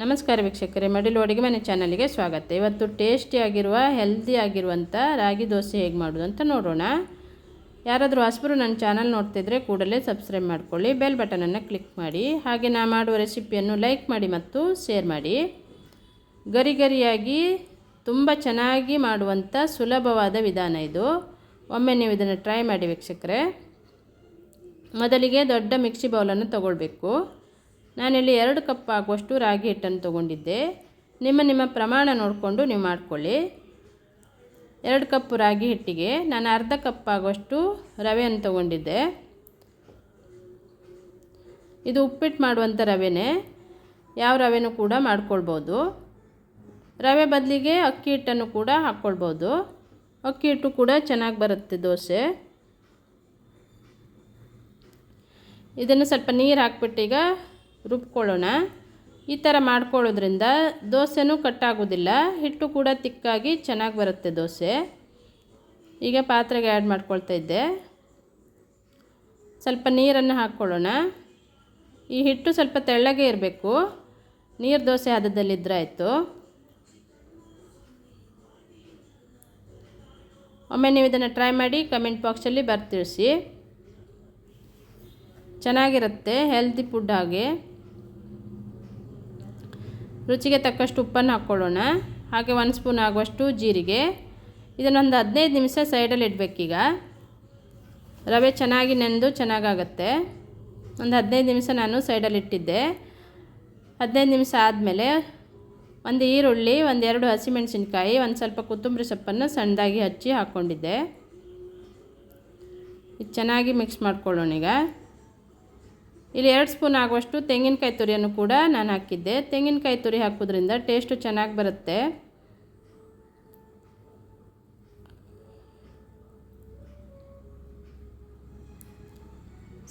ನಮಸ್ಕಾರ ವೀಕ್ಷಕರೇ, ಮಡಿಲು ಅಡುಗೆ ಮನೆ ಚಾನಲ್ಗೆ ಸ್ವಾಗತ. ಇವತ್ತು ಟೇಸ್ಟಿಯಾಗಿರುವ ಹೆಲ್ದಿ ಆಗಿರುವಂಥ ರಾಗಿ ದೋಸೆ ಹೇಗೆ ಮಾಡೋದು ಅಂತ ನೋಡೋಣ. ಯಾರಾದರೂ ಹೊಸಬರು ನನ್ನ ಚಾನಲ್ ನೋಡ್ತಿದ್ರೆ ಕೂಡಲೇ ಸಬ್ಸ್ಕ್ರೈಬ್ ಮಾಡ್ಕೊಳ್ಳಿ, ಬೆಲ್ ಬಟನನ್ನು ಕ್ಲಿಕ್ ಮಾಡಿ. ಹಾಗೆ ನಾ ಮಾಡುವ ರೆಸಿಪಿಯನ್ನು ಲೈಕ್ ಮಾಡಿ ಮತ್ತು ಶೇರ್ ಮಾಡಿ. ಗರಿ ಗರಿಯಾಗಿ ತುಂಬ ಚೆನ್ನಾಗಿ ಮಾಡುವಂಥ ಸುಲಭವಾದ ವಿಧಾನ ಇದು. ಒಮ್ಮೆ ನೀವು ಇದನ್ನು ಟ್ರೈ ಮಾಡಿ ವೀಕ್ಷಕರೇ. ಮೊದಲಿಗೆ ದೊಡ್ಡ ಮಿಕ್ಸಿ ಬೌಲನ್ನು ತಗೊಳ್ಬೇಕು. ನಾನಿಲ್ಲಿ ಎರಡು ಕಪ್ ಆಗುವಷ್ಟು ರಾಗಿ ಹಿಟ್ಟನ್ನು ತೊಗೊಂಡಿದ್ದೆ. ನಿಮ್ಮ ನಿಮ್ಮ ಪ್ರಮಾಣ ನೋಡಿಕೊಂಡು ನೀವು ಮಾಡ್ಕೊಳ್ಳಿ. ಎರಡು ಕಪ್ ರಾಗಿ ಹಿಟ್ಟಿಗೆ ನಾನು ಅರ್ಧ ಕಪ್ ಆಗುವಷ್ಟು ರವೆಯನ್ನು ತೊಗೊಂಡಿದ್ದೆ. ಇದು ಉಪ್ಪಿಟ್ಟು ಮಾಡುವಂಥ ರವೆನೇ. ಯಾವ ರವೆನೂ ಕೂಡ ಮಾಡ್ಕೊಳ್ಬೋದು. ರವೆ ಬದಲಿಗೆ ಅಕ್ಕಿ ಹಿಟ್ಟನ್ನು ಕೂಡ ಹಾಕ್ಕೊಳ್ಬೋದು. ಅಕ್ಕಿ ಹಿಟ್ಟು ಕೂಡ ಚೆನ್ನಾಗಿ ಬರುತ್ತೆ ದೋಸೆ. ಇದನ್ನು ಸ್ವಲ್ಪ ನೀರು ಹಾಕ್ಬಿಟ್ಟು ಈಗ ರುಬ್ಕೊಳ್ಳೋಣ. ಈ ಥರ ಮಾಡ್ಕೊಳ್ಳೋದ್ರಿಂದ ದೋಸೆನೂ ಕಟ್ಟಾಗೋದಿಲ್ಲ. ಹಿಟ್ಟು ಕೂಡ ತಿಕ್ಕಾಗಿ ಚೆನ್ನಾಗಿ ಬರುತ್ತೆ ದೋಸೆ. ಈಗ ಪಾತ್ರೆಗೆ ಆ್ಯಡ್ ಮಾಡ್ಕೊಳ್ತಾ ಇದ್ದೆ. ಸ್ವಲ್ಪ ನೀರನ್ನು ಹಾಕ್ಕೊಳ್ಳೋಣ. ಈ ಹಿಟ್ಟು ಸ್ವಲ್ಪ ತೆಳ್ಳಗೆ ಇರಬೇಕು. ನೀರು ದೋಸೆ ಹದದಲ್ಲಿದ್ದರೆ ಆಯಿತು. ಒಮ್ಮೆ ನೀವು ಇದನ್ನು ಟ್ರೈ ಮಾಡಿ ಕಮೆಂಟ್ ಬಾಕ್ಸಲ್ಲಿ ಬರ್ತಿಳಿಸಿ ಚೆನ್ನಾಗಿರುತ್ತೆ, ಹೆಲ್ದಿ ಫುಡ್ ಹಾಗೆ. ರುಚಿಗೆ ತಕ್ಕಷ್ಟು ಉಪ್ಪನ್ನು ಹಾಕ್ಕೊಳ್ಳೋಣ. ಹಾಗೆ ಒಂದು ಸ್ಪೂನ್ ಆಗುವಷ್ಟು ಜೀರಿಗೆ. ಇದನ್ನೊಂದು ಹದಿನೈದು ನಿಮಿಷ ಸೈಡಲ್ಲಿ ಇಡಬೇಕೀಗ. ರವೆ ಚೆನ್ನಾಗಿ ನೆನೆದು ಚೆನ್ನಾಗಾಗತ್ತೆ. ಒಂದು ಹದಿನೈದು ನಿಮಿಷ ನಾನು ಸೈಡಲ್ಲಿ ಇಟ್ಟಿದ್ದೆ. ಹದಿನೈದು ನಿಮಿಷ ಆದಮೇಲೆ ಒಂದು ಈರುಳ್ಳಿ ಒಂದೆರಡು ಹಸಿಮೆಣಸಿನ್ಕಾಯಿ, ಒಂದು ಸ್ವಲ್ಪ ಕೊತ್ತಂಬರಿ ಸೊಪ್ಪನ್ನು ಸಣ್ಣದಾಗಿ ಹಚ್ಚಿ ಹಾಕ್ಕೊಂಡಿದ್ದೆ. ಇದು ಚೆನ್ನಾಗಿ ಮಿಕ್ಸ್ ಮಾಡ್ಕೊಳ್ಳೋಣ ಈಗ. ಇಲ್ಲಿ ಎರಡು ಸ್ಪೂನ್ ಆಗುವಷ್ಟು ತೆಂಗಿನಕಾಯಿ ತುರಿಯನ್ನು ಕೂಡ ನಾನು ಹಾಕಿದ್ದೆ. ತೆಂಗಿನಕಾಯಿ ತುರಿ ಹಾಕೋದ್ರಿಂದ ಟೇಸ್ಟು ಚೆನ್ನಾಗಿ ಬರುತ್ತೆ.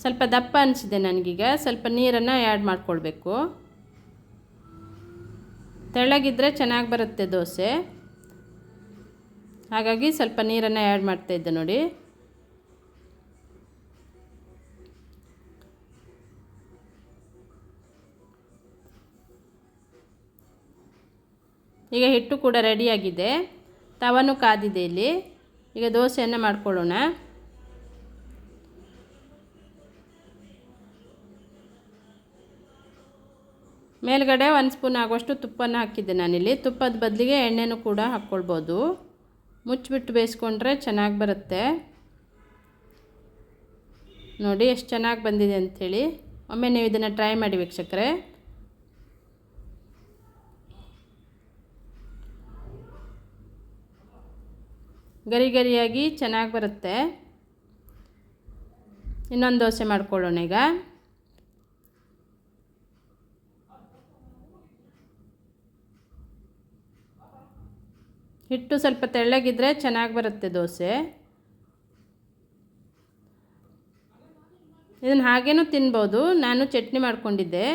ಸ್ವಲ್ಪ ದಪ್ಪ ಅನಿಸಿದೆ ನನಗೀಗ. ಸ್ವಲ್ಪ ನೀರನ್ನು ಆ್ಯಡ್ ಮಾಡಿಕೊಳ್ಬೇಕು. ತೆಳ್ಳಗಿದ್ರೆ ಚೆನ್ನಾಗಿ ಬರುತ್ತೆ ದೋಸೆ. ಹಾಗಾಗಿ ಸ್ವಲ್ಪ ನೀರನ್ನು ಆ್ಯಡ್ ಮಾಡ್ತಾಯಿದ್ದೆ ನೋಡಿ. ಈಗ ಹಿಟ್ಟು ಕೂಡ ರೆಡಿಯಾಗಿದೆ ತವನು ಕಾದಿದೆ ಇಲ್ಲಿ. ಈಗ ದೋಸೆಯನ್ನು ಮಾಡ್ಕೊಳ್ಳೋಣ. ಮೇಲ್ಗಡೆ ಒಂದು ಸ್ಪೂನ್ ಆಗುವಷ್ಟು ತುಪ್ಪನ ಹಾಕಿದ್ದೆ ನಾನಿಲ್ಲಿ. ತುಪ್ಪದ ಬದಲಿಗೆ ಎಣ್ಣೆನೂ ಕೂಡ ಹಾಕ್ಕೊಳ್ಬೋದು ಮುಚ್ಚಿಬಿಟ್ಟು ಬೇಯಿಸ್ಕೊಂಡ್ರೆ ಚೆನ್ನಾಗಿ ಬರುತ್ತೆ. ನೋಡಿ, ಎಷ್ಟು ಚೆನ್ನಾಗಿ ಬಂದಿದೆ ಅಂಥೇಳಿ ಒಮ್ಮೆ ನೀವು ಇದನ್ನು ಟ್ರೈ ಮಾಡಿ ವೀಕ್ಷಕರೇ. ಗರಿ ಗರಿಯಾಗಿ ಚೆನ್ನಾಗಿ ಬರುತ್ತೆ. ಇನ್ನೊಂದು ದೋಸೆ ಮಾಡ್ಕೊಳ್ಳೋಣ ಈಗ. ಹಿಟ್ಟು ಸ್ವಲ್ಪ ತೆಳ್ಳಗಿದ್ರೆ ಚೆನ್ನಾಗಿ ಬರುತ್ತೆ ದೋಸೆ. ಇದನ್ನು ಹಾಗೇನೂ ತಿನ್ಬೋದು. ನಾನು ಚಟ್ನಿ ಮಾಡ್ಕೊಂಡಿದ್ದೆ.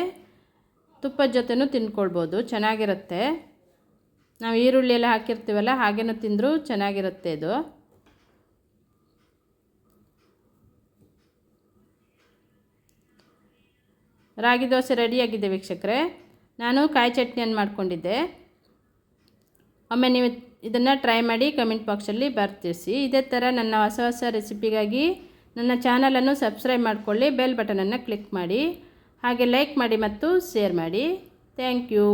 ತುಪ್ಪದ ಜೊತೆನೂ ತಿನ್ಕೊಳ್ಬೋದು. ಚೆನ್ನಾಗಿರುತ್ತೆ. ನಾವು ಈರುಳ್ಳಿ ಎಲ್ಲ ಹಾಕಿರ್ತೀವಲ್ಲ, ಹಾಗೇನೂ ತಿಂದರೂ ಚೆನ್ನಾಗಿರುತ್ತೆ ಇದು. ರಾಗಿ ದೋಸೆ ರೆಡಿಯಾಗಿದೆ ವೀಕ್ಷಕರೇ. ನಾನು ಕಾಯಿ ಚಟ್ನಿಯನ್ನು ಮಾಡಿಕೊಂಡಿದ್ದೆ. ಒಮ್ಮೆ ನೀವು ಇದನ್ನು ಟ್ರೈ ಮಾಡಿ ಕಮೆಂಟ್ ಬಾಕ್ಸಲ್ಲಿ ಬರ್ತಿಸಿ ಇದೇ ಥರ ನನ್ನ ಹೊಸ ಹೊಸ ರೆಸಿಪಿಗಾಗಿ ನನ್ನ ಚಾನಲನ್ನು ಸಬ್ಸ್ಕ್ರೈಬ್ ಮಾಡಿಕೊಳ್ಳಿ ಬೆಲ್ ಬಟನನ್ನು ಕ್ಲಿಕ್ ಮಾಡಿ. ಹಾಗೆ ಲೈಕ್ ಮಾಡಿ ಮತ್ತು ಶೇರ್ ಮಾಡಿ. Thank you